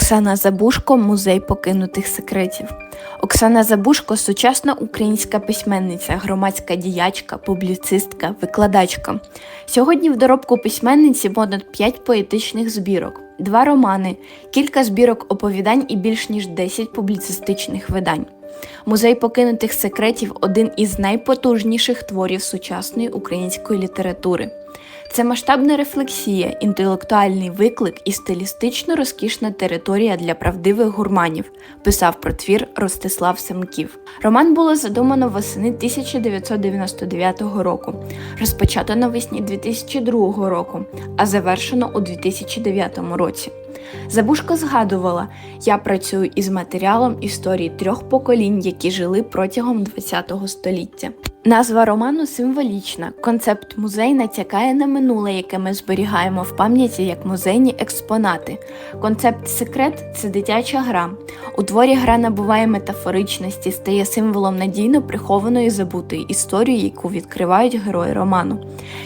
Оксана Забушко Музей покинутих секретів. Оксана Забушко сучасна українська письменниця, громадська діячка, публіцистка, викладачка. Сьогодні в доробку письменниці понад 5 поетичних збірок, два романи, кілька збірок оповідань і більш ніж 10 публіцистичних видань. Музей покинутих секретів один із найпотужніших творів сучасної української літератури. Це масштабна рефлексія, інтелектуальний виклик і стилістично розкішна територія для правдивих гурманів, писав про твір Ростислав Семків. Роман було задумано восени 1999 року, розпочато навесні 2002 року, а завершено у 2009 році. Забушко згадувала: я працюю із матеріалом історії трьох поколінь, які жили протягом ХХ століття. Назва роману символічна. Концепт музей натякає на минуле, яке ми зберігаємо в пам'яті як музейні експонати. Концепт секрет це дитяча гра. У творі гра набуває метафоричності, стає символом надійно прихованої забутої історії, яку відкривають герої роману.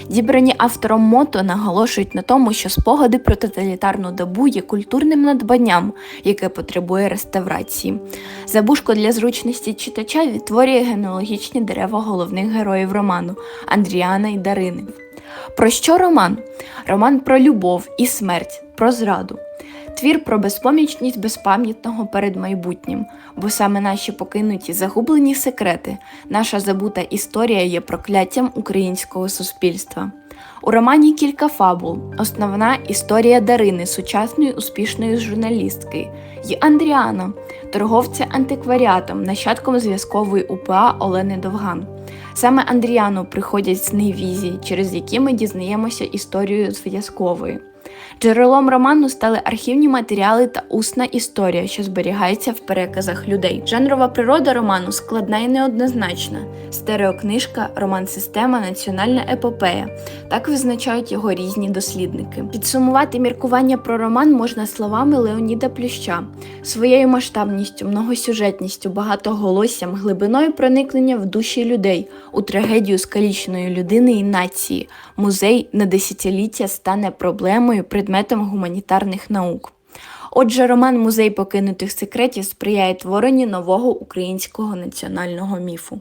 Дібрані автором мото наголошують на тому, що спогади про тоталітарну добу є культурним надбанням, яке потребує реставрації. Забушко для зручності читача відтворює генеалогічні дерева головних героїв роману Андріана і Дарини. Про що роман? Роман про любов і смерть, про зраду. Твір про безпомічність безпам'ятного перед майбутнім, бо саме наші покинуті загублені секрети, наша забута історія є прокляттям українського суспільства. У романі кілька фабул. Основна історія Дарини, сучасної успішної журналістки, і Андріана, торговця антикваріатом, нащадком зв'язкової УПА Олени Довган. Саме Андріану приходять сни візі, через які ми дізнаємося історію зв'язкової. Джерелом роману стали архівні матеріали та усна історія, що зберігається в переказах людей. Жанрова природа роману складна і неоднозначна. Стереокнижка, роман-система, національна епопея. Так визначають його різні дослідники. Підсумувати міркування про роман можна словами Леоніда Плюща, своєю масштабністю, многосюжетністю, багатоголоссям, глибиною проникнення в душі людей у трагедію скаліченої людини і нації. Музей на десятиліття стане проблемою предметом гуманітарних наук. Отже, роман Музей покинутих секретів сприяє творенню нового українського національного міфу.